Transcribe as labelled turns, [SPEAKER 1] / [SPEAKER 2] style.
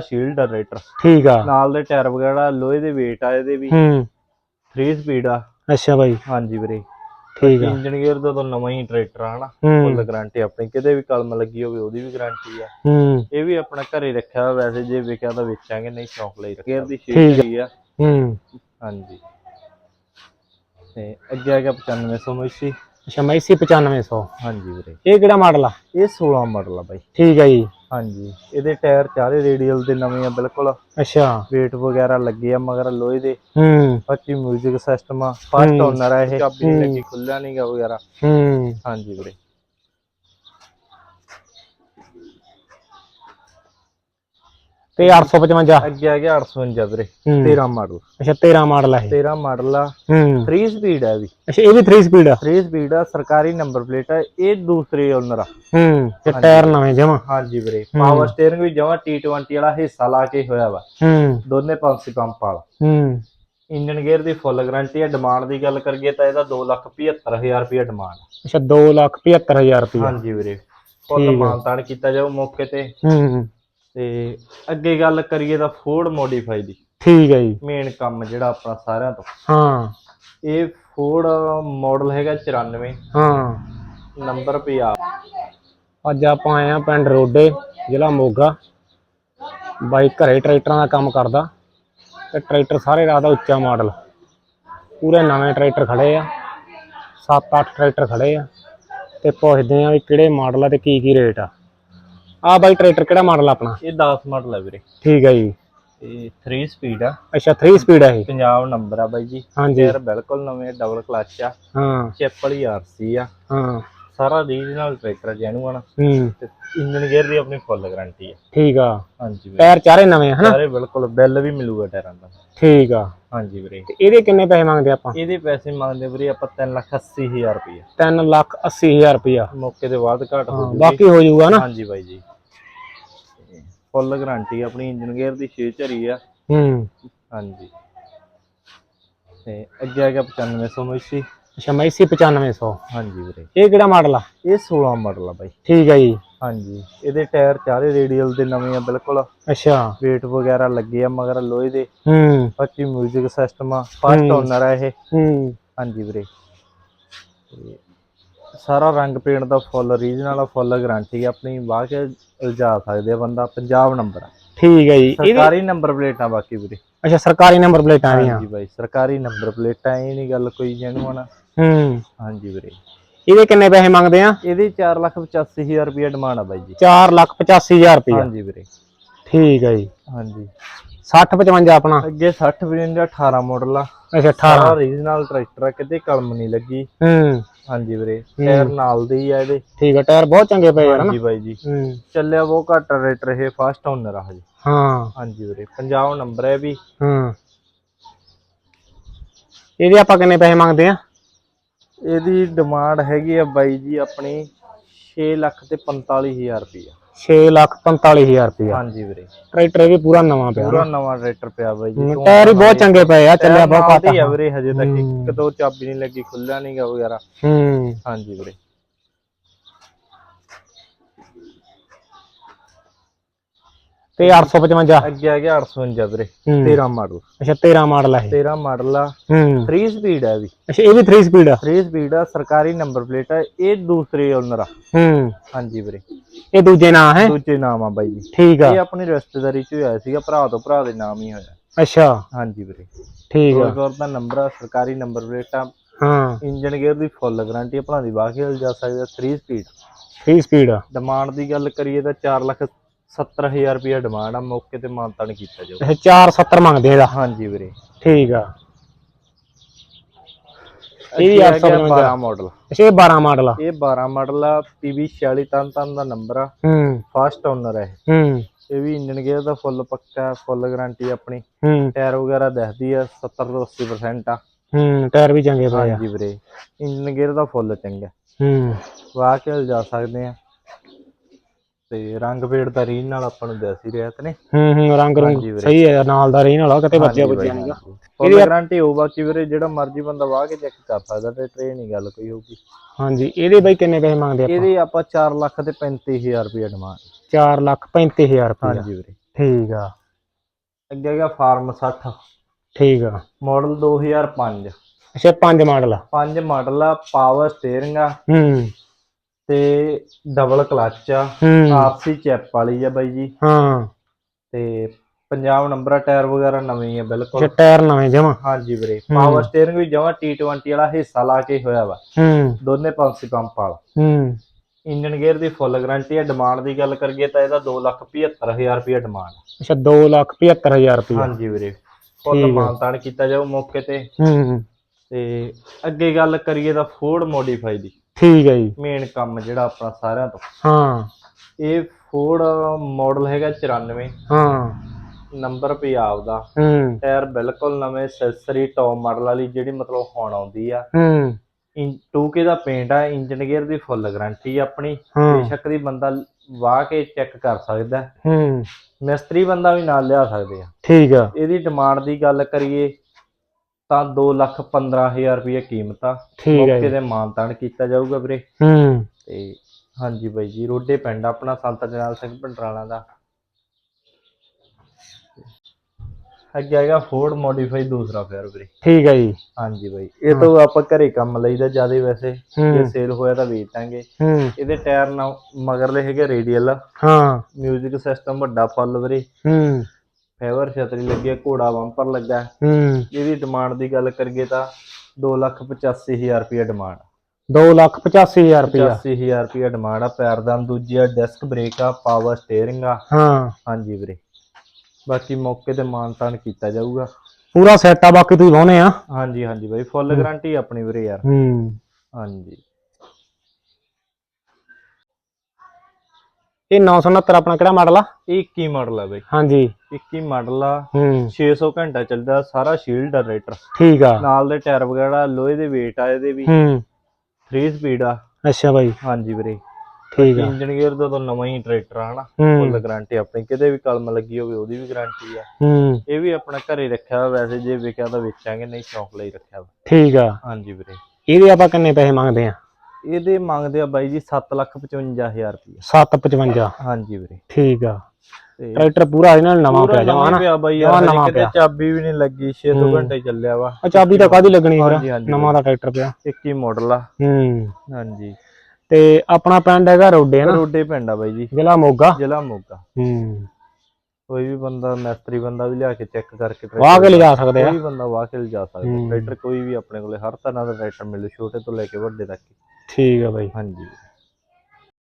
[SPEAKER 1] Shield ਆ writer
[SPEAKER 2] ਠੀਕ ਆ।
[SPEAKER 1] ਨਾਲ ਦੇ ਟਾਇਰ ਵਗੈਰਾ ਲੋਹੇ ਦੇ weight ਆ ਇਹਦੇ ਵੀ।
[SPEAKER 2] ਹੂੰ।
[SPEAKER 1] 3 ਸਪੀਡ ਆ।
[SPEAKER 2] ਅੱਛਾ ਬਾਈ।
[SPEAKER 1] ਹਾਂਜੀ ਵੀਰੇ।
[SPEAKER 2] ਠੀਕ ਆ।
[SPEAKER 1] ਇੰਜਨ ਗੇਅਰ ਦਾ ਤਾਂ ਨਵਾਂ ਹੀ ਟਰੈਕਟਰ ਆ ਹਨਾ ਫੁੱਲ ਗਾਰੰਟੀ ਆਪਣੀ। ਕਿਤੇ ਵੀ ਕਲਮ ਲੱਗੀ ਹੋਵੇ ਉਹਦੀ ਵੀ ਗਾਰੰਟੀ ਆ।
[SPEAKER 2] ਹੂੰ।
[SPEAKER 1] ਇਹ ਵੀ ਆਪਣਾ ਘਰੇ ਰੱਖਿਆ ਵੈਸੇ ਜੇ ਵਿਕਿਆ ਤਾਂ ਵੇਚਾਂਗੇ ਨਹੀਂ ਸ਼ੌਂਕ ਲਈ ਰੱਖਿਆ। ਗੇਅਰ ਦੀ ਹੀ ਆ।
[SPEAKER 2] ਹੂੰ।
[SPEAKER 1] ਹਾਂਜੀ। ਤੇ ਅੱਗੇ ਆ ਗਿਆ 9500 ਮੈਸੀ
[SPEAKER 2] ਅੱਛਾ ਮੈਸੀ 9500
[SPEAKER 1] ਹਾਂਜੀ ਵੀਰੇ।
[SPEAKER 2] ਇਹ ਕਿਹੜਾ ਮਾਡਲ ਆ?
[SPEAKER 1] ਇਹ 16 ਮਾਡਲ ਆ ਬਾਈ।
[SPEAKER 2] ਠੀਕ ਆ ਜੀ।
[SPEAKER 1] ਹਾਂਜੀ। ਇਹਦੇ ਟਾਇਰ ਚਾਰੇ ਰੇਡੀਅਲ ਦੇ ਨਵੇਂ ਆ ਬਿਲਕੁਲ।
[SPEAKER 2] ਅੱਛਾ।
[SPEAKER 1] weight ਵਗੈਰਾ ਲੱਗੇ ਆ ਮਗਰ ਲੋਹੇ ਦੇ।
[SPEAKER 2] ਹੂੰ।
[SPEAKER 1] ਬਾਕੀ 뮤직 ਸਿਸਟਮ ਆ ਫਸਟ ਓਨਰ ਆ ਇਹ। ਚਾਬੀ ਨਹੀਂ ਲੱਗੀ ਖੁੱਲਿਆ ਨਹੀਂਗਾ ਵਗੈਰਾ।
[SPEAKER 2] ਹੂੰ।
[SPEAKER 1] ਹਾਂਜੀ ਵੀਰੇ।
[SPEAKER 2] ਤੇ 855
[SPEAKER 1] ਅੱਗੇ ਆ ਗਿਆ 855 ਵੀਰੇ।
[SPEAKER 2] ਹੂੰ।
[SPEAKER 1] 13 ਮਾਡਲ।
[SPEAKER 2] ਅੱਛਾ 13 ਮਾਡਲ ਆ ਇਹ।
[SPEAKER 1] 13 ਮਾਡਲ ਆ।
[SPEAKER 2] ਹੂੰ।
[SPEAKER 1] 3 ਸਪੀਡ ਆ ਵੀ।
[SPEAKER 2] ਅੱਛਾ ਇਹ ਵੀ 3 ਸਪੀਡ ਆ?
[SPEAKER 1] 3 ਸਪੀਡ ਆ ਸਰਕਾਰੀ ਨੰਬਰ ਪਲੇਟ ਆ ਇਹ ਦੂਸਰੇ ਓਨਰ ਆ।
[SPEAKER 2] ਹੂੰ ਤੇ ਟਾਇਰ ਨਵੇਂ ਜਮਾ।
[SPEAKER 1] ਹਾਂਜੀ ਵੀਰੇ। ਪਾਵਰ ਸਟੀਅਰਿੰਗ ਵੀ ਜਮਾ T20 ਵਾਲਾ ਹਿੱਸਾ ਲਾ ਕੇ ਹੋਇਆ ਵਾ।
[SPEAKER 2] ਹੂੰ।
[SPEAKER 1] ਦੋਨੇ ਪੰਪ ਪੰਪ ਵਾਲਾ।
[SPEAKER 2] ਹੂੰ।
[SPEAKER 1] ਇੰਜਨ ਗੇਅਰ ਦੀ ਫੁੱਲ ਗਾਰੰਟੀ ਆ। ਡਿਮਾਂਡ ਦੀ ਗੱਲ ਕਰੀਏ ਤਾਂ ਇਹਦਾ 275000 ਰੁਪਏ ਡਿਮਾਂਡ
[SPEAKER 2] ਅੱਛਾ 275000 ਰੁਪਏ
[SPEAKER 1] ਹਾਂਜੀ ਵੀਰੇ। ਫੁੱਲ ਮਾਨਤਾਨ ਕੀਤਾ ਜਾਊ ਮੌਕੇ ਤੇ।
[SPEAKER 2] ਹੂੰ।
[SPEAKER 1] ਤੇ ਅੱਗੇ ਗੱਲ ਕਰੀਏ ਤਾਂ ਫੋਰਡ ਮੋਡੀਫਾਈ ਦੀ।
[SPEAKER 2] ਠੀਕ ਹੈ ਜੀ।
[SPEAKER 1] ਮੇਨ ਕੰਮ ਜਿਹੜਾ ਆਪਣਾ ਸਾਰਿਆਂ ਤੋਂ।
[SPEAKER 2] ਹਾਂ।
[SPEAKER 1] ਇਹ ਫੋਰਡ ਮਾਡਲ ਹੈਗਾ 94
[SPEAKER 2] ਹਾਂ।
[SPEAKER 1] ਨੰਬਰ ਪੰਜਾਬ
[SPEAKER 2] ਅੱਜ ਆਪਾਂ ਆਏ ਆ ਪਿੰਡ ਰੋਡੇ ਜ਼ਿਲ੍ਹਾ ਮੋਗਾ। ਬਾਈ ਘਰੇ ਟਰੈਕਟਰਾਂ ਦਾ ਕੰਮ ਕਰਦਾ। ਤੇ ਟਰੈਕਟਰ ਸਾਰੇ ਰਾਤ ਦਾ ਉੱਚਾ ਮਾਡਲ ਪੂਰੇ ਨਵੇਂ ਟਰੈਕਟਰ ਖੜੇ ਆ। 7-8 ਟਰੈਕਟਰ ਖੜੇ ਆ। ਤੇ ਪੁੱਛਦੇ ਆ ਵੀ ਕਿਹੜੇ ਮਾਡਲ ਆ ਤੇ ਕੀ ਕੀ ਰੇਟ ਆ। ਆ ਬਾਈ ਟਰੈਕਟਰ ਕਿਹੜਾ ਮਾਡਲ ਆਪਣਾ?
[SPEAKER 1] ਇਹ 10 ਮਾਡਲ ਹੈ ਵੀਰੇ।
[SPEAKER 2] ਠੀਕ ਹੈ ਜੀ।
[SPEAKER 1] ਇਹ 3 ਸਪੀਡ ਆ।
[SPEAKER 2] ਅੱਛਾ 3 ਸਪੀਡ ਆ ਇਹ।
[SPEAKER 1] ਪੰਜਾਬ ਨੰਬਰ ਆ ਬਾਈ ਜੀ।
[SPEAKER 2] ਹਾਂਜੀ।
[SPEAKER 1] ਯਾਰ ਬਿਲਕੁਲ ਨਵੇਂ ਡਬਲ ਕਲਚ ਆ।
[SPEAKER 2] ਹਾਂ।
[SPEAKER 1] ਚਿੱਪ ਵਾਲੀ ਆਰਸੀ ਆ।
[SPEAKER 2] ਹਾਂ।
[SPEAKER 1] ਸਾਰਾ ਰੀਜਨਲ ਟਰੈਕਟਰ ਜੈਨੂਅਨ
[SPEAKER 2] ਹੂੰ।
[SPEAKER 1] ਤੇ ਇੰਜਨ ਗੇਅਰ ਦੀ ਆਪਣੀ ਫੁੱਲ ਗਾਰੰਟੀ ਆ।
[SPEAKER 2] ਠੀਕ ਆ।
[SPEAKER 1] ਹਾਂਜੀ ਵੀਰੇ।
[SPEAKER 2] ਟਾਇਰ ਚਾਰੇ ਨਵੇਂ ਆ ਹਨਾ?
[SPEAKER 1] ਸਾਰੇ ਬਿਲਕੁਲ ਬਿੱਲ ਵੀ ਮਿਲੂਗਾ ਟਾਇਰਾਂ ਦਾ।
[SPEAKER 2] ਠੀਕ ਆ।
[SPEAKER 1] ਹਾਂਜੀ ਵੀਰੇ।
[SPEAKER 2] ਤੇ ਇਹਦੇ ਕਿੰਨੇ ਪੈਸੇ ਮੰਗਦੇ ਆਪਾਂ?
[SPEAKER 1] ਇਹਦੇ ਪੈਸੇ ਮੰਗਦੇ ਵੀਰੇ ਆਪਾਂ 380000 ਰੁਪਏ
[SPEAKER 2] 3 ਲੱਖ 80000 ਰੁਪਇਆ
[SPEAKER 1] ਮੌਕੇ ਦੇ ਬਾਅਦ ਘਾਟ ਹੋ ਜੂਗੀ।
[SPEAKER 2] ਬਾਕੀ ਹੋ ਜਾਊਗਾ ਨਾ
[SPEAKER 1] ਹਾਂਜੀ ਬਾਈ ਜੀ। ਫੁੱਲ ਗਾਰੰਟੀ ਆਪਣੀ ਇੰਜਨ ਗੇਅਰ ਦੀ ਛੇ ਝਰੀ ਆ।
[SPEAKER 2] ਹੂੰ।
[SPEAKER 1] ਹਾਂਜੀ। ਤੇ ਅੱਗੇ ਆ ਗਿਆ 9500 ਮੈਸੀ
[SPEAKER 2] ਅੱਛਾ ਮੈਸੀ 9500
[SPEAKER 1] ਹਾਂਜੀ ਵੀਰੇ।
[SPEAKER 2] ਇਹ ਕਿਹੜਾ ਮਾਡਲ ਆ?
[SPEAKER 1] ਇਹ 16 ਮਾਡਲ ਆ ਬਾਈ।
[SPEAKER 2] ਠੀਕ ਹੈ ਜੀ।
[SPEAKER 1] ਹਾਂਜੀ। ਇਹਦੇ ਟਾਇਰ ਚਾਰੇ ਰੇਡੀਅਲ ਦੇ ਨਵੇਂ ਆ ਬਿਲਕੁਲ।
[SPEAKER 2] ਅੱਛਾ।
[SPEAKER 1] weight ਵਗੈਰਾ ਲੱਗੇ ਆ ਮਗਰ ਲੋਹੇ ਦੇ।
[SPEAKER 2] ਹੂੰ।
[SPEAKER 1] ਬਾਕੀ 뮤직 ਸਿਸਟਮ ਆ ਫਸਟ ਓਨਰ ਆ ਇਹ।
[SPEAKER 2] ਹੂੰ।
[SPEAKER 1] ਹਾਂਜੀ ਵੀਰੇ। ਸਾਰਾ ਰੰਗ ਪੇਂਟ ਦਾ ਫੁੱਲ ਓਰੀਜਨਲ ਆ ਫੁੱਲ ਗਾਰੰਟੀ ਆਪਣੀ ਬਾਹ ਕੇ ਉਲਝਾ ਸਕਦੇ ਆ ਬੰਦਾ ਪੰਜਾਬ ਨੰਬਰ ਆ।
[SPEAKER 2] ਠੀਕ ਹੈ ਜੀ।
[SPEAKER 1] ਸਰਕਾਰੀ ਨੰਬਰ ਪਲੇਟਾਂ ਬਾਕੀ ਵੀਰੇ।
[SPEAKER 2] ਅੱਛਾ ਸਰਕਾਰੀ ਨੰਬਰ ਪਲੇਟਾਂ ਦੀਆਂ
[SPEAKER 1] ਹਾਂਜੀ ਬਾਈ ਸਰਕਾਰੀ ਨੰਬਰ ਪਲੇਟਾਂ ਇਹ ਨਹੀਂ ਗੱਲ ਕੋਈ ਜੈਨੂਅਨ ਆ।
[SPEAKER 2] ਹੂੰ।
[SPEAKER 1] ਹਾਂਜੀ ਵੀਰੇ।
[SPEAKER 2] ਇਹਦੇ ਕਿੰਨੇ ਪੈਸੇ ਮੰਗਦੇ ਆ?
[SPEAKER 1] ਇਹਦੀ 485000 ਰੁਪਏ ਡਿਮਾਂਡ ਆ ਬਾਈ ਜੀ।
[SPEAKER 2] 4 ਲੱਖ 85000 ਰੁਪਇਆ
[SPEAKER 1] ਹਾਂਜੀ ਵੀਰੇ।
[SPEAKER 2] ਠੀਕ ਹੈ ਜੀ।
[SPEAKER 1] ਹਾਂਜੀ।
[SPEAKER 2] 60 55 ਆਪਣਾ।
[SPEAKER 1] ਅੱਗੇ 60 55 18 ਮਾਡਲ ਆ।
[SPEAKER 2] ਅੱਛਾ 18
[SPEAKER 1] ਸਾਰਾ ਓਰੀਜਨਲ ਟਰੈਕਟਰ ਆ ਕਿਤੇ ਕਲਮ ਨਹੀਂ ਲੱਗੀ।
[SPEAKER 2] ਹੂੰ।
[SPEAKER 1] ਹਾਂਜੀ ਵੀਰੇ ਟਾਇਰ ਨਾਲ ਦੇ ਹੀ ਆ ਇਹਦੇ।
[SPEAKER 2] ਠੀਕ ਹੈ ਟਾਇਰ ਬਹੁਤ ਚੰਗੇ ਪਏ ਯਾਰ ਨਾ।
[SPEAKER 1] ਹਾਂਜੀ ਬਾਈ ਜੀ।
[SPEAKER 2] ਹੂੰ।
[SPEAKER 1] ਚੱਲਿਆ ਬਹੁਤ ਘੱਟ ਰੇਟਰ ਇਹ ਫਸਟ ਓਨਰ ਆ ਹਜੇ।
[SPEAKER 2] ਹਾਂ।
[SPEAKER 1] ਹਾਂਜੀ ਵੀਰੇ ਪੰਜਾਬ ਨੰਬਰ ਹੈ ਵੀ।
[SPEAKER 2] ਹੂੰ। ਇਹਦੇ ਆਪਾਂ ਕਿੰਨੇ ਪੈਸੇ ਮੰਗਦੇ ਆ?
[SPEAKER 1] ਇਹਦੀ ਡਿਮਾਂਡ ਹੈਗੀ ਆ ਬਾਈ ਜੀ ਆਪਣੀ 6 ਲੱਖ ਤੇ 45000 ਰੁਪਏ
[SPEAKER 2] 6 ਲੱਖ 45000 ਰੁਪਇਆ।
[SPEAKER 1] ਹਾਂਜੀ ਵੀਰੇ।
[SPEAKER 2] ਟਰੈਕਟਰ ਇਹ ਵੀ ਪੂਰਾ ਨਵਾਂ ਪਿਆ
[SPEAKER 1] ਪੂਰਾ ਨਵਾਂ ਟਰੈਕਟਰ ਪਿਆ ਬਾਈ ਜੀ।
[SPEAKER 2] ਹੂੰ, ਟਾਇਰ ਵੀ ਬਹੁਤ ਚੰਗੇ ਪਏ ਆ ਚੱਲਿਆ ਬਹੁਤ ਘੱਟ।
[SPEAKER 1] ਹੀ ਆ ਵੀਰੇ ਹਜੇ ਤੱਕ ਇੱਕ ਦੋ ਚਾਬੀ ਨਹੀਂ ਲੱਗੀ ਖੁੱਲਿਆ ਨਹੀਂਗਾ ਵਗੈਰਾ।
[SPEAKER 2] ਹੂੰ।
[SPEAKER 1] ਹਾਂਜੀ ਵੀਰੇ।
[SPEAKER 2] ਤੇ 855
[SPEAKER 1] ਅੱਗੇ ਆ ਗਿਆ 855 ਵੀਰੇ
[SPEAKER 2] ਹੂੰ।
[SPEAKER 1] 13 ਮਾਡਲ।
[SPEAKER 2] ਅੱਛਾ 13 ਮਾਡਲ ਆ ਇਹ।
[SPEAKER 1] 13 ਮਾਡਲ ਆ।
[SPEAKER 2] ਹੂੰ।
[SPEAKER 1] 3 ਸਪੀਡ ਆ ਵੀ।
[SPEAKER 2] ਅੱਛਾ ਇਹ ਵੀ 3 ਸਪੀਡ ਆ?
[SPEAKER 1] 3 ਸਪੀਡ ਆ ਸਰਕਾਰੀ ਨੰਬਰ ਪਲੇਟ ਆ ਇਹ ਦੂਸਰੇ ਓਨਰ ਆ।
[SPEAKER 2] ਹੂੰ।
[SPEAKER 1] ਹਾਂਜੀ ਵੀਰੇ।
[SPEAKER 2] ਇਹ ਦੂਜੇ ਨਾਂ ਹੈ?
[SPEAKER 1] ਦੂਜੇ ਨਾਮ ਆ ਬਾਈ ਜੀ।
[SPEAKER 2] ਠੀਕ ਆ।
[SPEAKER 1] ਇਹ ਆਪਣੀ ਰਿਸ਼ਤੇਦਾਰੀ ਚ ਹੀ ਹੋਇਆ ਸੀਗਾ ਭਰਾ ਤੋਂ ਭਰਾ ਦੇ ਨਾਮ ਹੀ ਹੋਇਆ।
[SPEAKER 2] ਅੱਛਾ।
[SPEAKER 1] ਹਾਂਜੀ ਵੀਰੇ।
[SPEAKER 2] ਠੀਕ ਆ।
[SPEAKER 1] ਗੌਰ ਦਾ ਨੰਬਰ ਆ? ਸਰਕਾਰੀ ਨੰਬਰ ਪਲੇਟ ਆ।
[SPEAKER 2] ਹਾਂ।
[SPEAKER 1] ਇੰਜਨ ਗੇਅਰ ਦੀ ਫੁੱਲ ਗਾਰੰਟੀ ਆਪਣਾ ਦੀ ਬਾਖੇਲ ਜਾ ਸਕਦਾ 3 ਸਪੀਡ
[SPEAKER 2] 3 ਸਪੀਡ ਆ।
[SPEAKER 1] ਡਿਮਾਂਡ ਦੀ ਗੱਲ ਕਰੀਏ ਤਾਂ 4 ਲੱਖ 70000 ਰੁਪਏ ਡਿਮਾਂਡ ਆ ਮੌਕੇ ਤੇ ਮਾਨਤਾਨ ਕੀਤਾ ਜਾਊ
[SPEAKER 2] ਇਹ 470 ਮੰਗਦੇ ਇਹਦਾ।
[SPEAKER 1] ਹਾਂਜੀ ਵੀਰੇ।
[SPEAKER 2] ਠੀਕ ਆ। ਇਹ ਵੀ
[SPEAKER 1] ਇਹ
[SPEAKER 2] 855
[SPEAKER 1] 12 ਮਾਡਲ
[SPEAKER 2] ਇਹ 12 ਮਾਡਲ ਆ।
[SPEAKER 1] ਇਹ 12 ਮਾਡਲ ਆ PB 46 ਤਨ ਤਨ ਦਾ ਨੰਬਰ ਆ।
[SPEAKER 2] ਹੂੰ।
[SPEAKER 1] ਫਸਟ ਓਨਰ ਹੈ।
[SPEAKER 2] ਹੂੰ।
[SPEAKER 1] ਇਹ ਵੀ ਇੰਜਨ ਗੇਅਰ ਦਾ ਫੁੱਲ ਪੱਕਾ ਫੁੱਲ ਗਾਰੰਟੀ ਆਪਣੀ।
[SPEAKER 2] ਹੂੰ।
[SPEAKER 1] ਟਾਇਰ ਵਗੈਰਾ ਦੱਸਦੀ ਆ 70 ਤੋਂ 80% ਆ।
[SPEAKER 2] ਹੂੰ ਟਾਇਰ ਵੀ ਚੰਗੇ ਪਏ ਆ।
[SPEAKER 1] ਹਾਂਜੀ ਵੀਰੇ। ਇੰਜਨ ਗੇਅਰ ਦਾ ਫੁੱਲ ਚੰਗਾ।
[SPEAKER 2] ਹੂੰ।
[SPEAKER 1] ਵਾਹ ਕੇ ਜਾ ਸਕਦੇ ਆ। ਤੇ ਰੰਗ ਪੇੜ ਦਾ ਰੀਨ ਨਾਲ ਆਪਾਂ ਨੂੰ ਦੱਸ ਹੀ ਰਿਹਾ ਤੇ ਨੇ।
[SPEAKER 2] ਹੂੰ ਹੂੰ ਰੰਗ ਰੰਗ। ਸਹੀ ਹੈ ਨਾਲ ਦਾ ਰਹੀ ਨਾਲ ਕਿਤੇ ਬੱਚਿਆ ਬੁੱਝਿਆ ਨਹੀਂਗਾ
[SPEAKER 1] ਫੁੱਲ ਗਾਰੰਟੀ ਹੋਊ ਬਾਕੀ ਵੀਰੇ ਜਿਹੜਾ ਮਰਜ਼ੀ ਬੰਦਾ ਵਾਹ ਕੇ ਚੈੱਕ ਕਰ ਸਕਦਾ ਤੇ ਟ੍ਰੇਨ ਨਹੀਂ ਗੱਲ ਕੋਈ ਹੋਊਗੀ।
[SPEAKER 2] ਹਾਂਜੀ ਇਹਦੇ ਬਈ ਕਿੰਨੇ ਪੈਸੇ ਮੰਗਦੇ ਆਪਾਂ?
[SPEAKER 1] ਇਹਦੇ ਆਪਾਂ 4 ਲੱਖ ਤੇ 35000 ਰੁਪਏ ਡਿਮਾਂਡ
[SPEAKER 2] 4 ਲੱਖ 35000 ਰੁਪਏ
[SPEAKER 1] ਹਾਂਜੀ ਵੀਰੇ।
[SPEAKER 2] ਠੀਕ ਆ।
[SPEAKER 1] ਅੱਗੇ ਹੈਗਾ ਫਾਰਮ 60
[SPEAKER 2] ਠੀਕ ਆ।
[SPEAKER 1] ਮਾਡਲ 2005
[SPEAKER 2] ਅੱਛਾ ਪੰਜ ਮਾਡਲ ਆ।
[SPEAKER 1] ਪੰਜ ਮਾਡਲ ਆ ਪਾਵਰ ਸਟੀਅਰਿੰਗ ਆ।
[SPEAKER 2] ਹੂੰ।
[SPEAKER 1] ਤੇ ਡਬਲ ਕਲਚ ਆ
[SPEAKER 2] ਹੂੰ।
[SPEAKER 1] ਆਰਸੀ ਚੈਪ ਵਾਲੀ ਆ ਬਾਈ ਜੀ।
[SPEAKER 2] ਹਾਂ।
[SPEAKER 1] ਤੇ ਪੰਜਾਬ ਨੰਬਰ ਆ ਟਾਇਰ ਵਗੈਰਾ ਨਵੇਂ ਹੀ ਆ ਬਿਲਕੁਲ।
[SPEAKER 2] ਟਾਇਰ ਨਵੇਂ ਜਮਾ।
[SPEAKER 1] ਹਾਂਜੀ ਵੀਰੇ ਪਾਵਰ ਸਟੀਅਰਿੰਗ ਵੀ ਜਮਾ T20 ਵਾਲਾ ਹਿੱਸਾ ਲਾ ਕੇ ਹੋਇਆ ਵਾ।
[SPEAKER 2] ਹੂੰ।
[SPEAKER 1] ਦੋਨੇ ਪੰਪ ਪੰਪ ਵਾਲਾ।
[SPEAKER 2] ਹੂੰ।
[SPEAKER 1] ਇੰਜਨ ਗੇਅਰ ਦੀ ਫੁੱਲ ਗਾਰੰਟੀ ਹੈ ਡਿਮਾਂਡ ਦੀ ਗੱਲ ਕਰੀਏ ਤਾਂ ਇਹਦਾ 275000 ਰੁਪਏ ਡਿਮਾਂਡ
[SPEAKER 2] ਅੱਛਾ 275000 ਰੁਪਏ
[SPEAKER 1] ਹਾਂਜੀ ਵੀਰੇ ਫੁੱਲ। ਮਾਨਤਾਨ ਕੀਤਾ ਜਾਊ ਮੌਕੇ ਤੇ।
[SPEAKER 2] ਹੂੰ।
[SPEAKER 1] ਤੇ ਅੱਗੇ ਗੱਲ ਕਰੀਏ ਤਾਂ ਫੋਰਡ ਮੋਡੀਫਾਈ ਦੀ।
[SPEAKER 2] ਠੀਕ ਹੈ ਜੀ।
[SPEAKER 1] ਮੇਨ ਕੰਮ ਜਿਹੜਾ ਆਪਣਾ ਸਾਰਿਆਂ ਤੋਂ।
[SPEAKER 2] ਹਾਂ।
[SPEAKER 1] ਇਹ ਫੋਰਡ ਮਾਡਲ ਹੈਗਾ 94
[SPEAKER 2] ਹਾਂ।
[SPEAKER 1] ਨੰਬਰ ਪੰਜਾਬ ਦਾ
[SPEAKER 2] ਹੂੰ।
[SPEAKER 1] ਟਾਇਰ ਬਿਲਕੁਲ ਨਵੇਂ ਸੈਸਰੀ ਟੌਪ ਮਾਡਲ ਵਾਲੀ ਜਿਹੜੀ ਮਤਲਬ ਹੁਣ ਆਉਂਦੀ ਆ।
[SPEAKER 2] ਹੂੰ।
[SPEAKER 1] 2K ਦਾ ਪੇਂਟ ਆ ਇੰਜਨ ਗੇਅਰ ਦੀ ਫੁੱਲ ਗਾਰੰਟੀ ਆਪਣੀ। ਬੇਸ਼ੱਕ ਦੀ ਬੰਦਾ ਵਾਹ ਕੇ ਚੈੱਕ ਕਰ ਸਕਦਾ। ਹੂੰ। ਮਿਸਤਰੀ ਬੰਦਾ ਵੀ ਨਾਲ ਲਿਆ ਸਕਦੇ ਆ।
[SPEAKER 2] ਠੀਕ ਆ।
[SPEAKER 1] ਇਹਦੀ ਡਿਮਾਂਡ ਦੀ ਗੱਲ ਕਰੀਏ ਤਾਂ 215000 ਰੁਪਏ ਕੀਮਤ ਆ।
[SPEAKER 2] ਠੀਕ ਹੈ
[SPEAKER 1] ਮੌਕੇ ਤੇ ਮਾਨਤਾਨ ਕੀਤਾ ਜਾਊਗਾ ਵੀਰੇ।
[SPEAKER 2] ਹੂੰ।
[SPEAKER 1] ਤੇ ਹਾਂਜੀ ਬਾਈ ਜੀ ਰੋਡੇ ਪਿੰਡ ਆਪਣਾ ਸੰਤ ਜਨਾਲ ਸਿੰਘ ਪਿੰਡਰਾਣਾ ਦਾ। ਅੱਗੇ ਆਏਗਾ ਫੋਰਡ ਮੋਡੀਫਾਈ ਦੂਸਰਾ ਫੇਰ ਵੀਰੇ।
[SPEAKER 2] ਠੀਕ ਹੈ ਜੀ।
[SPEAKER 1] ਹਾਂਜੀ ਬਾਈ ਇਹ ਤੋਂ ਆਪਾਂ ਘਰੇ ਕੰਮ ਲਈਦਾ ਜ਼ਿਆਦਾ ਵੈਸੇ। ਜੇ ਸੇਲ ਹੋਇਆ ਤਾਂ ਵੇਚ ਦਾਂਗੇ।
[SPEAKER 2] ਹੂੰ।
[SPEAKER 1] ਇਹਦੇ ਟਾਇਰ ਨਾ ਮਗਰਲੇ ਹੈਗੇ ਰੇਡੀਅਲ
[SPEAKER 2] ਹਾਂ।
[SPEAKER 1] ਮਿਊਜ਼ਿਕ ਸਿਸਟਮ ਵੱਡਾ ਫੁੱਲ ਵੀਰੇ।
[SPEAKER 2] ਹੂੰ।
[SPEAKER 1] ਫੇਵਰ ਛਤਰੀ ਲੱਗੀ ਹੈ ਘੋੜਾ ਬੰਪਰ ਲੱਗਾ। ਹੈ।
[SPEAKER 2] ਹੂੰ
[SPEAKER 1] ਇਹਦੀ ਡਿਮਾਂਡ ਦੀ ਗੱਲ ਕਰੀਏ ਤਾਂ 285000 ਰੁਪਏ ਡਿਮਾਂਡ
[SPEAKER 2] 285000 ਰੁਪਏ
[SPEAKER 1] 85000 ਰੁਪਏ ਡਿਮਾਂਡ ਆ ਪੈਰਦਾਨ ਦੂਜੀ ਆ ਡਿਸਕ ਬ੍ਰੇਕ ਆ ਪਾਵਰ ਸਟੀਅਰਿੰਗ ਆ।
[SPEAKER 2] ਹਾਂ।
[SPEAKER 1] ਹਾਂਜੀ ਵੀਰੇ। ਬਾਕੀ ਮੌਕੇ ਤੇ ਮਾਨਤਾਨ ਕੀਤਾ ਜਾਊਗਾ।
[SPEAKER 2] ਪੂਰਾ ਸੈੱਟ ਆ ਬਾਕੀ ਤੁਸੀਂ ਵਾਉਨੇ ਆ।
[SPEAKER 1] ਹਾਂਜੀ ਹਾਂਜੀ ਬਾਈ ਫੁੱਲ ਗਾਰੰਟੀ ਆਪਣੀ ਵੀਰੇ ਯਾਰ।
[SPEAKER 2] ਹੂੰ।
[SPEAKER 1] ਹਾਂਜੀ।
[SPEAKER 2] ਇਹ 969 ਆਪਣਾ ਕਿਹੜਾ ਮਾਡਲ ਆ?
[SPEAKER 1] ਇਹ 21 ਮਾਡਲ ਆ ਬਾਈ।
[SPEAKER 2] ਹਾਂਜੀ।
[SPEAKER 1] 21 ਮਾਡਲ ਆ।
[SPEAKER 2] ਹੂੰ।
[SPEAKER 1] 600 ਘੰਟਾ ਚੱਲਦਾ ਸਾਰਾ ਸ਼ੀਲਡ ਆ ਰੇਟਰ
[SPEAKER 2] ਠੀਕ ਆ।
[SPEAKER 1] ਨਾਲ ਦੇ ਟਾਇਰ ਵਗੈਰਾ ਲੋਹੇ ਦੇ weight ਆ ਇਹਦੇ ਵੀ।
[SPEAKER 2] ਹੂੰ।
[SPEAKER 1] 3 ਸਪੀਡ ਆ।
[SPEAKER 2] ਅੱਛਾ ਬਾਈ।
[SPEAKER 1] ਹਾਂਜੀ ਵੀਰੇ।
[SPEAKER 2] ਠੀਕ ਆ।
[SPEAKER 1] ਇੰਜਨ ਗੇਅਰ ਦਾ ਤਾਂ ਨਵਾਂ ਹੀ ਟਰੈਕਟਰ ਆ ਹਨਾ। ਫੁੱਲ ਗਾਰੰਟੀ ਆਪਣੀ। ਕਿਤੇ ਵੀ ਕਲਮ ਲੱਗੀ ਹੋਵੇ ਉਹਦੀ ਵੀ ਗਾਰੰਟੀ ਆ।
[SPEAKER 2] ਹੂੰ।
[SPEAKER 1] ਇਹ ਵੀ ਆਪਣਾ ਘਰੇ ਰੱਖਿਆ ਵੈਸੇ ਜੇ ਵਿਕਿਆ ਤਾਂ ਵੇਚਾਂਗੇ ਨਹੀਂ ਸ਼ੌਂਕ ਲਈ ਰੱਖਿਆ ਵਾ।
[SPEAKER 2] ਠੀਕ ਆ।
[SPEAKER 1] ਹਾਂਜੀ ਵੀਰੇ।
[SPEAKER 2] ਇਹਦੇ ਆਪਾਂ ਕਿੰਨੇ ਪੈਸੇ ਮੰਗਦੇ ਆ?
[SPEAKER 1] ਇਹਦੇ ਮੰਗਦੇ ਆ ਬਾਈ ਜੀ 755000 ਰੁਪਏ
[SPEAKER 2] 755
[SPEAKER 1] ਹਾਂਜੀ ਵੀਰੇ।
[SPEAKER 2] ਠੀਕ ਆ। ਟਰੈਕਟਰ ਪੂਰਾ ਇਹਨਾਂ ਨਵਾਂ ਪਿਆ
[SPEAKER 1] ਨਵਾਂ
[SPEAKER 2] ਨਾ
[SPEAKER 1] ਪਿਆ ਬਾਈ ਯਾਰ
[SPEAKER 2] ਨਵਾਂ ਪਿਆ।
[SPEAKER 1] ਚਾਬੀ ਵੀ ਨਹੀਂ ਲੱਗੀ 600
[SPEAKER 2] ਹੂੰ।
[SPEAKER 1] ਘੰਟੇ ਹੀ ਚੱਲਿਆ ਵਾ।
[SPEAKER 2] ਆ ਚਾਬੀ ਤਾਂ ਕਾਦੀ ਲੱਗਣੀ
[SPEAKER 1] ਹਾਂਜੀ
[SPEAKER 2] ਨਵਾਂ ਦਾ ਟਰੈਕਟਰ ਪਿਆ।
[SPEAKER 1] 21 ਮਾਡਲ ਆ।
[SPEAKER 2] ਹੂੰ।
[SPEAKER 1] ਹਾਂਜੀ।
[SPEAKER 2] ਤੇ ਆਪਣਾ ਪਿੰਡ ਹੈਗਾ ਰੋਡੇ ਹਨਾ?
[SPEAKER 1] ਰੋਡੇ ਪਿੰਡ ਆ ਬਾਈ ਜੀ।
[SPEAKER 2] ਜ਼ਿਲ੍ਹਾ ਮੋਗਾ।
[SPEAKER 1] ਜ਼ਿਲ੍ਹਾ ਮੋਗਾ।
[SPEAKER 2] ਹੂੰ।
[SPEAKER 1] ਕੋਈ ਵੀ ਬੰਦਾ ਮਿਸਤਰੀ ਬੰਦਾ ਵੀ ਲਿਆ ਕੇ ਚੈੱਕ ਕਰਕੇ
[SPEAKER 2] ਵਾਹ ਕੇ ਲਿਜਾ ਸਕਦੇ ਆ।
[SPEAKER 1] ਕੋਈ ਬੰਦਾ ਵਾਹ ਕੇ ਲਿਜਾ ਸਕਦਾ। ਟਰੈਕਟਰ ਕੋਈ ਵੀ ਆਪਣੇ ਕੋਲੇ ਹਰ ਤਰ੍ਹਾਂ ਦਾ ਟਰੈਕਟਰ ਮਿਲੂ ਛੋਟੇ ਤੋਂ ਲੈ ਕੇ ਵੱਡੇ ਤੱਕ
[SPEAKER 2] ਠੀਕ ਆ ਬਾਈ।
[SPEAKER 1] ਹਾਂਜੀ।